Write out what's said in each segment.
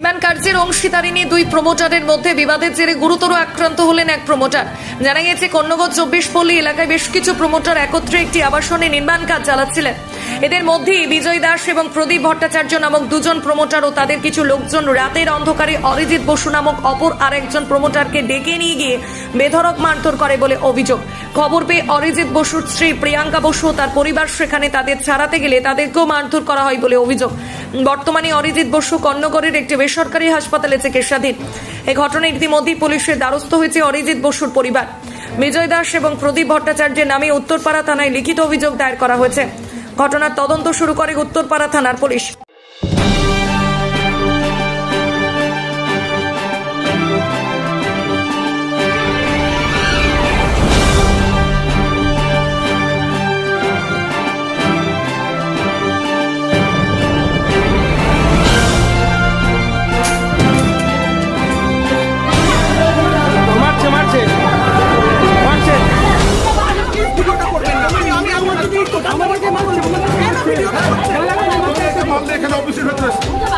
নির্মাণ কার্যের অংশীদারিনী দুই প্রমোটারের মধ্যে বিবাদের জেরে গুরুতর আক্রান্ত হলেন এক প্রমোটার। জানা গেছে কন্যগর চব্বিশ পল্লী এলাকায় বেশ কিছু প্রমোটার একত্রে একটি আবাসনে নির্মাণ কাজ চালাচ্ছিলেন। এদের মধ্যেই বিজয় দাস এবং প্রদীপ ভট্টাচার্য নামক দুজন প্রমোটার ও তাদের কিছু লোকজন রাতের অন্ধকারে অরিজিৎ বসু নামক অপর আরেকজন প্রমোটারকে ডেকে নিয়ে গিয়ে বেধড়ক মারধর করে বলে অভিযোগ। খবর পেয়ে অরিজিৎ বসুর স্ত্রী প্রিয়াঙ্কা বসু ও তার পরিবার সেখানে তাদের ছাড়াতে গেলে তাদেরকেও মারধর করা হয় বলে অভিযোগ। বর্তমানে অরিজিৎ বসু কর্ণগরের একটি বেসরকারি হাসপাতালে চিকিৎসাধীন। এ ঘটনায় ইতিমধ্যেই পুলিশের দ্বারস্থ হয়েছে অরিজিৎ বসুর পরিবার। বিজয় দাস এবং প্রদীপ ভট্টাচার্যের নামে উত্তরপাড়া থানায় লিখিত অভিযোগ দায়ের করা হয়েছে। ঘটনার তদন্ত শুরু করে উত্তরপাড়া থানার পুলিশ।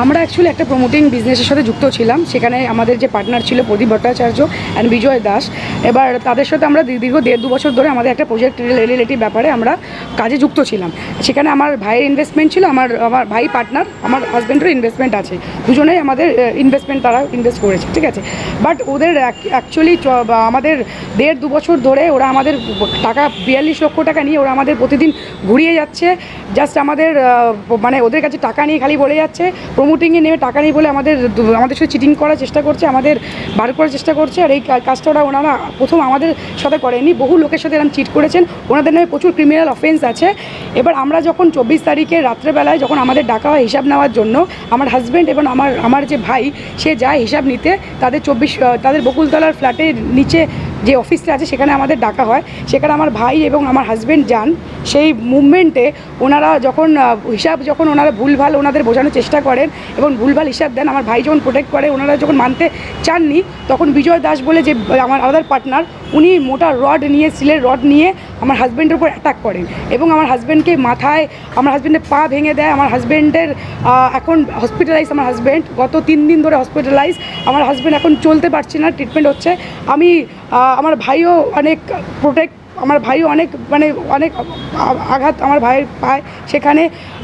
আমরা অ্যাকচুয়ালি একটা প্রমোটিং বিজনেসের সাথে যুক্ত ছিলাম। সেখানে আমাদের যে পার্টনার ছিল প্রদীপ ভট্টাচার্য অ্যান্ড বিজয় দাস। এবার তাদের সাথে আমরা দীর্ঘ দেড় দু বছর ধরে আমাদের একটা প্রজেক্ট রিলেটিভ ব্যাপারে আমরা কাজে যুক্ত ছিলাম। সেখানে আমার ভাইয়ের ইনভেস্টমেন্ট ছিল, আমার আমার ভাই পার্টনার আমার হাজব্যান্ডেরও ইনভেস্টমেন্ট আছে। দুজনেই আমাদের ইনভেস্টমেন্ট তারা ইনভেস্ট করেছে, ঠিক আছে? বাট ওদের অ্যাকচুয়ালি আমাদের দেড় দু বছর ধরে ওরা আমাদের টাকা, বিয়াল্লিশ লক্ষ টাকা নিয়ে ওরা আমাদের প্রতিদিন ঘুরিয়ে যাচ্ছে। জাস্ট আমাদের মানে ওদের কাছে টাকা নিয়ে খালি বলে যাচ্ছে। প্রমোটিংয়ে নেমে টাকা নেই বলে আমাদের আমাদের সাথে চিটিং করার চেষ্টা করছে, আমাদের বার করার চেষ্টা করছে, আর এই কাজটা ওরা, ওনারা প্রথম আমাদের সাথে করেনি। বহু লোকের সাথে এরকম চিট করেছেন, ওনাদের নামে প্রচুর ক্রিমিনাল অফেন্স আছে। এবার আমরা যখন চব্বিশ তারিখে রাত্রেবেলায় যখন আমাদের ডাকা হয় হিসাব নেওয়ার জন্য, আমার হাজব্যান্ড এবং আমার আমার যে ভাই, সে যায় হিসাব নিতে তাদের চব্বিশ তাদের বকুলতলার ফ্ল্যাটের নিচে যে অফিসটা আছে, সেখানে আমাদের ডাকা হয়। সেখানে আমার ভাই এবং আমার হাজব্যান্ড যান। সেই মুভমেন্টে ওনারা যখন হিসাব যখন ওনারা ভুলভাল ওনাদের বোঝানোর চেষ্টা করেন এবং ভুলভাল হিসাব দেন, আমার ভাই যখন প্রোটেক্ট করে, ওনারা যখন মানতে চাননি, তখন বিজয় দাস বলে যে, আমার আলাদার পার্টনার উনি মোটা রড নিয়ে সিলের রড নিয়ে আমার হাজব্যান্ডের উপর অ্যাটাক করেন। এবং আমার হাজব্যান্ডকে মাথায়, আমার হাজব্যান্ডের পা ভেঙে দেয়, আমার হাজব্যান্ডের এখন হসপিটালাইজ আমার হাজব্যান্ড গত তিন দিন ধরে হসপিটালাইজ আমার হাজব্যান্ড এখন চলতে পারছে না ট্রিটমেন্ট হচ্ছে। আমি আমার ভাইও অনেক প্রোটেক্ট আমার ভাইও অনেক মানে অনেক আঘাত আমার ভাইয়ের পায়। সেখানে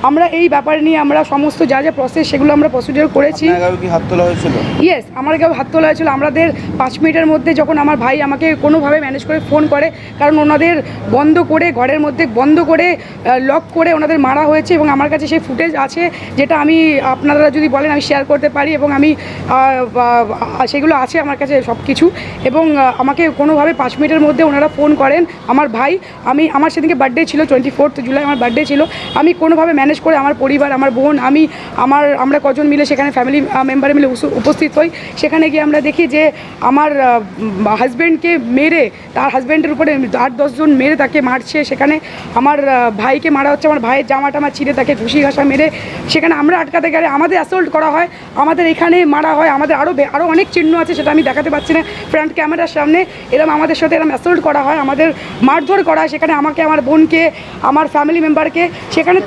আমরা এই ব্যাপার নিয়ে আমরা সমস্ত যা যা প্রসেস সেগুলো আমরা প্রসিডিওর করেছি। হাত তোলা হয়েছিল? ইয়েস আমার কেউ হাত তোলা হয়েছিল। আমাদের পাঁচ মিনিটের মধ্যে যখন আমার ভাই আমাকে কোনোভাবে ম্যানেজ করে ফোন করে কারণ ওনাদের বন্ধ করে ঘরের মধ্যে বন্ধ করে লক করে ওনাদের মারা হয়েছে এবং আমার কাছে সেই ফুটেজ আছে যেটা আমি আপনারা যদি বলেন আমি শেয়ার করতে পারি এবং আমি সেগুলো আছে আমার কাছে সব কিছু এবং আমাকে কোনোভাবে পাঁচ মিনিটের মধ্যে ওনারা ফোন করেন আমার ভাই, আমি, আমার সেদিনকে বার্থডে ছিল টোয়েন্টি ফোর্থ জুলাই আমার বার্থডে ছিল। আমি কোনোভাবে ম্যানেজ করে আমার পরিবার, আমার বোন, আমি, আমার, আমরা কজন মিলে সেখানে ফ্যামিলি মেম্বার মিলে উপস্থিত হই। সেখানে গিয়ে আমরা দেখি যে আমার হাজব্যান্ডকে মেরে, তার হাজব্যান্ডের উপরে আট দশজন মেরে তাকে মারছে। সেখানে আমার ভাইকে মারা হচ্ছে, আমার ভাইয়ের জামা টামা ছিঁড়ে তাকে ঘুষি ঘাসা মেরে। সেখানে আমরা আটকাতে গেলে আমাদের অ্যাসল্ট করা হয়, আমাদের এখানে মারা হয়, আমাদের আরও আরও অনেক চিহ্ন আছে সেটা আমি দেখাতে পারছি না। ফ্রন্ট ক্যামেরার সামনে এরকম আমাদের সাথে এরকম অ্যাসল্ট করা হয়, আমাদের মারধর করা, সেখানে আমাকে, আমার বোনকে, আমার ফ্যামিলি মেম্বারকে সেখানে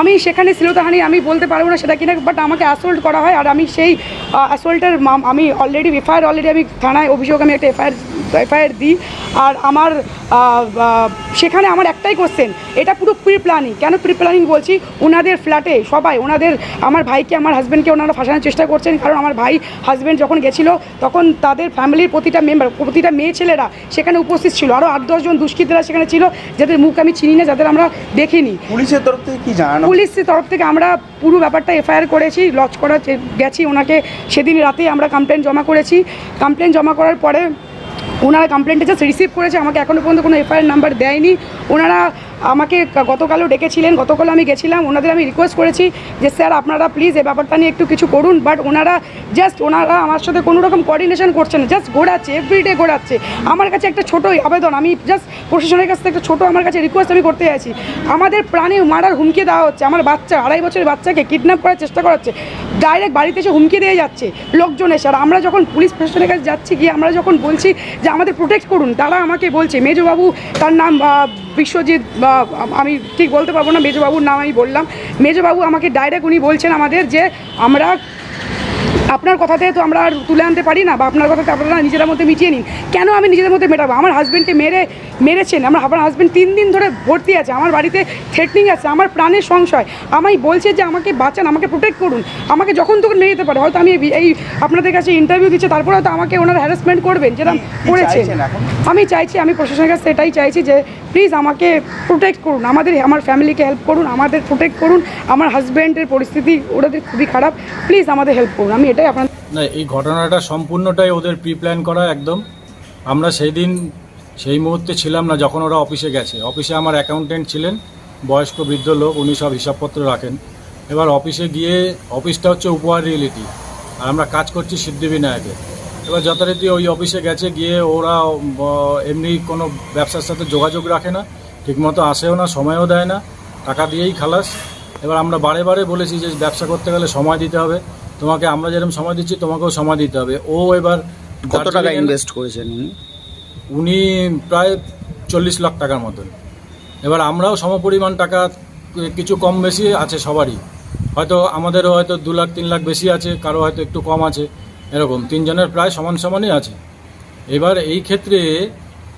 আমি সেখানে শ্লীলতাহানি, আমি বলতে পারব না সেটা কিনা বাট আমাকে অ্যাসল্ট করা হয়, আর আমি সেই অ্যাসল্টের আমি অলরেডি এফআইআর অলরেডি আমি থানায় অভিযোগ আমি একটা এফআইআর এফআইআর দিই, আর আমার সেখানে আমার একটাই কোশ্চেন এটা পুরো প্রি প্ল্যানিং কেন প্রি প্ল্যানিং বলছি? ওনাদের ফ্ল্যাটে সবাই ওনাদের আমার ভাইকে, আমার হাজব্যান্ডকে ওনারা ফাঁসানোর চেষ্টা করছেন, কারণ আমার ভাই হাজব্যান্ড যখন গেছিল, তখন তাদের ফ্যামিলির প্রতিটা মেম্বার প্রতিটা মেয়ে ছেলেরা সেখানে উপস্থিত ছিল। আরও আট দশজন দুষ্কৃতীরা সেখানে ছিল যাদের মুখ আমি চিনি না যাদের আমরা দেখিনি। পুলিশের তরফ থেকে কি জানানো? পুলিশের তরফ থেকে আমরা পুরো ব্যাপারটা এফআইআর করেছি লজ করা গেছি ওনাকে সেদিন রাতে আমরা কমপ্লেন জমা করেছি। কমপ্লেন জমা করার পরে ওনারা কমপ্লেনটা জাস্ট রিসিভ করেছে আমাকে এখনও পর্যন্ত কোনো এফআইআর নাম্বার দেয়নি। ওনারা আমাকে গতকালও ডেকেছিলেন গতকাল আমি গেছিলাম, ওনাদের আমি রিকোয়েস্ট করেছি যে, স্যার, আপনারা প্লিজ এ ব্যাপারটা নিয়ে একটু কিছু করুন। বাট ওনারা জাস্ট ওনারা আমার সাথে কোনো রকম কোঅর্ডিনেশন করছে না জাস্ট ঘোরাচ্ছে এভরিডে ঘোরাচ্ছে। আমার কাছে একটা ছোটোই আবেদন, আমি জাস্ট প্রশাসনের কাছ থেকে একটা ছোটো আমার কাছে রিকোয়েস্ট আমি করতে চাইছি আমাদের প্রাণে মারার হুমকি দেওয়া হচ্ছে, আমার বাচ্চা, আড়াই বছরের বাচ্চাকে কিডন্যাপ করার চেষ্টা করা হচ্ছে ডাইরেক্ট বাড়িতে এসে হুমকি দিয়ে যাচ্ছে লোকজন এসে। আর আমরা যখন পুলিশ প্রশাসনের কাছে যাচ্ছি, গিয়ে আমরা যখন বলছি যে, আমাদের প্রোটেক্ট করুন, তারা আমাকে বলছে, মেজবাবু, তার নাম বিশ্বজিৎ, বা, আমি ঠিক বলতে পারব না, মেজবাবুর নাম আমি বললাম। মেজবাবু আমাকে ডাইরেক্ট উনি বলছেন আমাদের যে, আমরা আপনার কথাতে তো আমরা আর তুলে আনতে পারি না বা আপনার কথাতে আপনারা নিজেদের মধ্যে মিটিয়ে নিন। কেন আমি নিজেদের মধ্যে মেটাবো? আমার হাজব্যান্ডকে মেরে মেরেছেন। আমার আমার হাজব্যান্ড তিন দিন ধরে ভর্তি আছে। আমার বাড়িতে থ্রেটনিং আছে। আমার প্রাণের সংশয়। আমায় বলছে যে আমাকে বাঁচান আমাকে প্রোটেক্ট করুন। আমাকে যখন তখন মেরে যেতে পারে। হয়তো আমি এই- আপনাদের কাছে ইন্টারভিউ দিচ্ছে তারপরে হয়তো আমাকে ওনারা হ্যারাসমেন্ট করবেন যেরকম কি করেছেন। এখন? আমি চাইছি আমি প্রশাসনের কাছে এটাই চাইছি যে প্লিজ আমাকে প্রোটেক্ট করুন। আমাদের আমার ফ্যামিলিকে হেল্প করুন আমাদের প্রোটেক্ট করুন। আমার হাজব্যান্ডের পরিস্থিতি ওদের খুবই খারাপ। প্লিজ আমাদের হেল্প করুন। আমি এটাই আপনার না, এই ঘটনাটা সম্পূর্ণটাই ওদের প্রি প্ল্যান করা একদম। আমরা সেই দিন সেই মুহূর্তে ছিলাম না যখন ওরা অফিসে গেছে। অফিসে আমার অ্যাকাউন্টেন্ট ছিলেন, বয়স্ক বৃদ্ধ লোক, উনি সব হিসাবপত্র রাখেন। এবার অফিসে গিয়ে অফিসটা হচ্ছে উপহার রিয়েলিটি আর আমরা কাজ করছি সিদ্ধিবিনায়কে। এবার যথারীতি ওই অফিসে গেছে, গিয়ে ওরা এমনি কোনো ব্যবসার সাথে যোগাযোগ রাখে না, ঠিকমতো আসেও না, সময়ও দেয় না, টাকা দিয়েই খালাস। এবার আমরা বারে বারে বলেছি যে ব্যবসা করতে গেলে সময় দিতে হবে। তোমাকে আমরা যেরকম সময় দিচ্ছি তোমাকেও সময় দিতে হবে। ও এবার কত টাকা ইনভেস্ট করেছেন উনি? উনি প্রায় চল্লিশ লাখ টাকার মতন। এবার আমরাও সমপরিমাণ টাকা কিছু কম বেশি আছে সবারই। হয়তো আমাদেরও হয়তো দু লাখ তিন লাখ বেশি আছে কারও হয়তো একটু কম আছে এরকম। তিনজনের প্রায় সমান সমানই আছে। এবার এই ক্ষেত্রে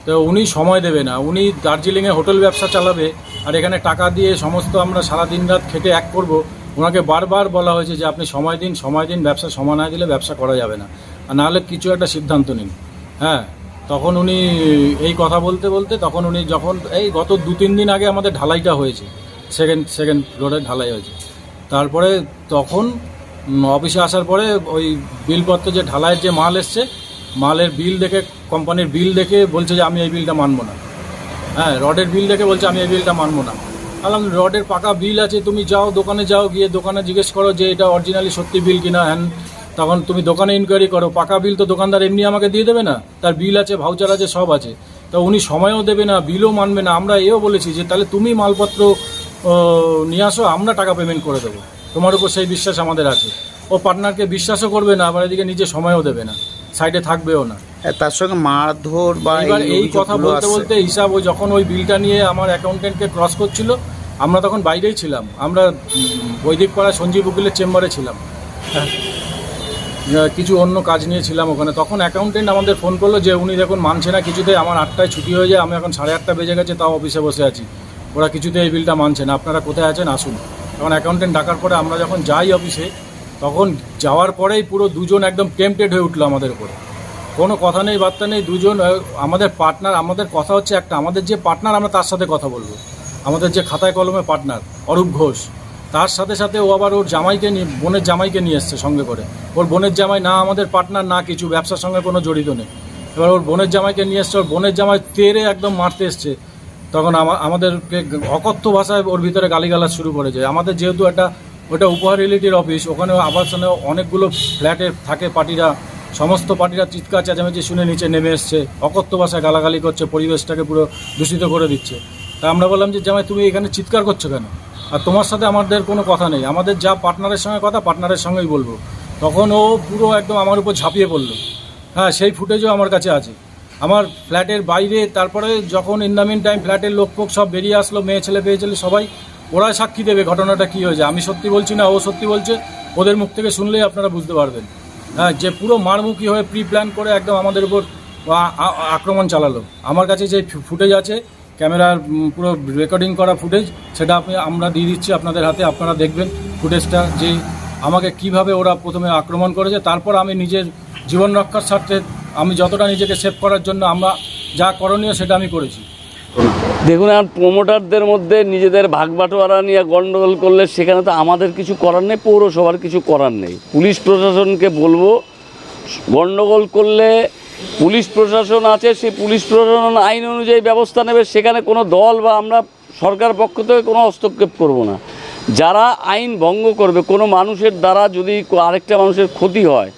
তো উনি সময় দেবে না। উনি দার্জিলিংয়ে হোটেল ব্যবসা চালাবে আর এখানে টাকা দিয়ে সমস্ত আমরা সারা দিন রাত খেটে এক করব। ওনাকে বারবার বলা হয়েছে যে আপনি সময় দিন সময় দিন, ব্যবসা সময় না দিলে ব্যবসা করা যাবে না। আর নাহলে কিছু একটা সিদ্ধান্ত নিন। হ্যাঁ তখন উনি এই কথা বলতে বলতে, তখন উনি যখন এই গত দু তিন দিন আগে আমাদের ঢালাইটা হয়েছে সেকেন্ড সেকেন্ড ফ্লোরে ঢালাই হয়েছে। তারপরে তখন অফিসে আসার পরে ওই বিলপত্র যে ঢালাইয়ের যে মাল এসছে, মালের বিল দেখে, কোম্পানির বিল দেখে বলছে যে আমি এই বিলটা মানবো না। হ্যাঁ রডের বিল দেখে বলছে আমি এই বিলটা মানবো না। বললাম রডের পাকা বিল আছে, তুমি যাও, দোকানে যাও, গিয়ে দোকানে জিজ্ঞেস করো যে এটা অরিজিনালি সত্যি বিল কিনা হ্যান তখন তুমি দোকানে ইনকোয়ারি করো, পাকা বিল তো দোকানদার এমনি আমাকে দিয়ে দেবে না? তার বিল আছে ভাউচার আছে, সব আছে। তা উনি সময়ও দেবে না, বিলও মানবে না, আমরা এও বলেছি যে তাহলে তুমি মালপত্র নিয়ে আসো, আমরা টাকা পেমেন্ট করে দেবো। তোমার উপর সেই বিশ্বাস আমাদের আছে। ও পার্টনারকে বিশ্বাসও করবে না আবার এদিকে নিজে সময়ও দেবে না সাইডে থাকবেও না। হ্যাঁ, তার সঙ্গে মারধর বা এবার এই কথা বলতে বলতে হিসাব ও যখন ওই বিলটা নিয়ে আমার অ্যাকাউন্টেন্টকে ক্রস করছিল আমরা তখন বাইরেই ছিলাম। আমরা বৈদিক পাড়া সঞ্জীব উকিলের চেম্বারে ছিলাম। হ্যাঁ। কিছু অন্য কাজ নিয়ে ছিলাম ওখানে। তখন অ্যাকাউন্টেন্ট আমাদের ফোন করল যে উনি দেখুন মানছে না কিছুতে আমার আটটায় ছুটি হয়ে যায় আমি এখন সাড়ে আটটা বেজে গেছে তাও অফিসে বসে আছি। ওরা কিছুতে এই বিলটা মানছে না। আপনারা কোথায় আছেন? আসুন। তখন অ্যাকাউন্টেন্ট ডাকার পরে আমরা যখন যাই অফিসে তখন যাওয়ার পরেই পুরো দুজন একদম টেম্পটেড হয়ে উঠল আমাদের উপরে। কোনো কথা নেই, বার্তা নেই, দুজন আমাদের পার্টনার আমাদের কথা হচ্ছে একটা, আমাদের যে পার্টনার আমরা তার সাথে কথা বলব। আমাদের যে খাতায় কলমে পার্টনার অরূপ ঘোষ। তার সাথে সাথে ও আবার ওর জামাইকে নিয়ে, বোনের জামাইকে নিয়ে এসছে সঙ্গে করে। ওর বোনের জামাই না আমাদের পার্টনার না কিছু, ব্যবসার সঙ্গে কোনো জড়িত নেই। এবার ওর বোনের জামাইকে নিয়ে এসছে, ওর বোনের জামাই তেরে একদম মারতে এসছে। তখন আমাদেরকে অকথ্য ভাষায় ওর ভিতরে গালিগালাজ শুরু করেছে আমাদের যেহেতু একটা ওটা উপহার রিলেটির অফিস, ওখানে আবাসনে অনেকগুলো ফ্ল্যাটে থাকে পার্টিরা, সমস্ত পার্টিরা চিৎকার চেঁচামেচি শুনে নিচে নেমে এসছে, অকথ্য ভাষায় গালাগালি করছে, পরিবেশটাকে পুরো দূষিত করে দিচ্ছে। তা আমরা বললাম যে, জামাই, তুমি এখানে চিৎকার করছ কেন? আর তোমার সাথে আমাদের কোনো কথা নেই। আমাদের যা পার্টনারের সঙ্গে কথা, পার্টনারের সঙ্গেই বলব। তখন ও পুরো একদম আমার উপর ঝাঁপিয়ে পড়ল। হ্যাঁ সেই ফুটেজও আমার কাছে আছে। আমার ফ্ল্যাটের বাইরে, তারপরে যখন ইন টাইম ফ্ল্যাটের লোক সব বেরিয়ে আসলো, মেয়ে, ছেলে, পেয়ে ছেলে, সবাই ওরাই সাক্ষী দেবে ঘটনাটা কী হয়েছে। আমি সত্যি বলছি না, ও সত্যি বলছে, ওদের মুখ থেকে শুনলেই আপনারা বুঝতে পারবেন। হ্যাঁ যে পুরো মারমুখী হয়ে প্রি প্ল্যান করে একদম আমাদের উপর আক্রমণ চালালো। আমার কাছে যে ফুটেজ আছে, ক্যামেরার পুরো রেকর্ডিং করা ফুটেজ সেটা আপনি, আমরা দিয়ে দিচ্ছি আপনাদের হাতে, আপনারা দেখবেন ফুটেজটা যে আমাকে কীভাবে ওরা প্রথমে আক্রমণ করেছে। তারপর আমি নিজের জীবন রক্ষার স্বার্থে, আমি যতটা নিজেকে সেভ করার জন্য আমরা যা করণীয় সেটা আমি করেছি। দেখুন, আর প্রমোটারদের মধ্যে নিজেদের ভাগ বাটোয়ারা নিয়ে গণ্ডগোল করলে সেখানে তো আমাদের কিছু করার নেই, পৌরসভার কিছু করার নেই। পুলিশ প্রশাসনকে বলব গণ্ডগোল করলে পুলিশ প্রশাসন আছে, সেই পুলিশ প্রশাসন আইন অনুযায়ী ব্যবস্থা নেবে, সেখানে কোনো দল বা আমরা সরকার পক্ষ থেকে কোনো হস্তক্ষেপ করব না। যারা আইন ভঙ্গ করবে, কোনো মানুষের দ্বারা যদি আরেকটা মানুষের ক্ষতি হয়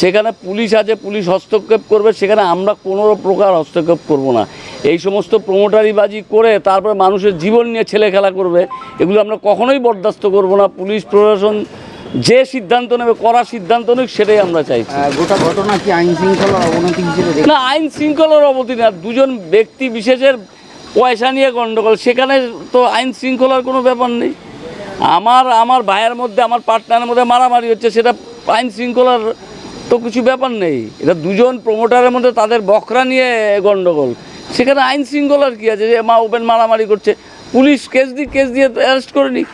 সেখানে পুলিশ আছে পুলিশ হস্তক্ষেপ করবে সেখানে আমরা কোনো প্রকার হস্তক্ষেপ করব না। এই সমস্ত প্রমোটারিবাজি করে তারপরে মানুষের জীবন নিয়ে ছেলে খেলা করবে এগুলো আমরা কখনোই বরদাস্ত করব না। পুলিশ প্রশাসন যে সিদ্ধান্ত নেবে করা সিদ্ধান্ত নেবে সেটাই আমরা চাইছি। আহ, গোটা ঘটনা কি আইন শৃঙ্খলার অবনতি হিসেবে না আইন শৃঙ্খলার অবধি না। দুজন ব্যক্তি বিশেষের পয়সা নিয়ে গণ্ডগোল সেখানে তো আইন শৃঙ্খলার কোনো ব্যাপার নেই। আমার আমার ভাইয়ের মধ্যে আমার পার্টনারের মধ্যে মারামারি হচ্ছে সেটা আইন শৃঙ্খলার তো কিছু ব্যাপার নেই। এটা দুজন প্রমোটারের মধ্যে তাদের বকরা নিয়ে গন্ডগোল। সেখানে আইন শৃঙ্খলার কী আছে যে মা ওপেন মারামারি করছে। পুলিশ কেস দিয়ে কেস দিয়ে অ্যারেস্ট করে নিক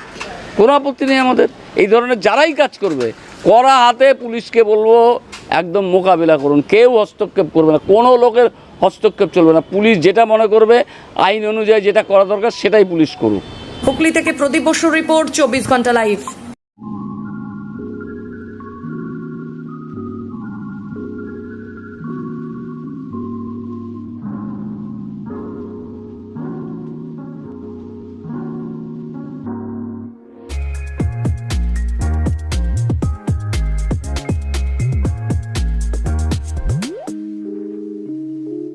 কোনো আপত্তি নেই আমাদের। এই ধরনের যারাই কাজ করবে করা হাতে পুলিশকে বলব, একদম মোকাবিলা করুন। কেউ হস্তক্ষেপ করবে না। কোনো লোকের হস্তক্ষেপ চলবে না। পুলিশ যেটা মনে করবে, আইন অনুযায়ী যেটা করা দরকার, সেটাই পুলিশ করুক। হুগলি থেকে প্রদীপ বসুর রিপোর্ট, চব্বিশ ঘণ্টা লাইভ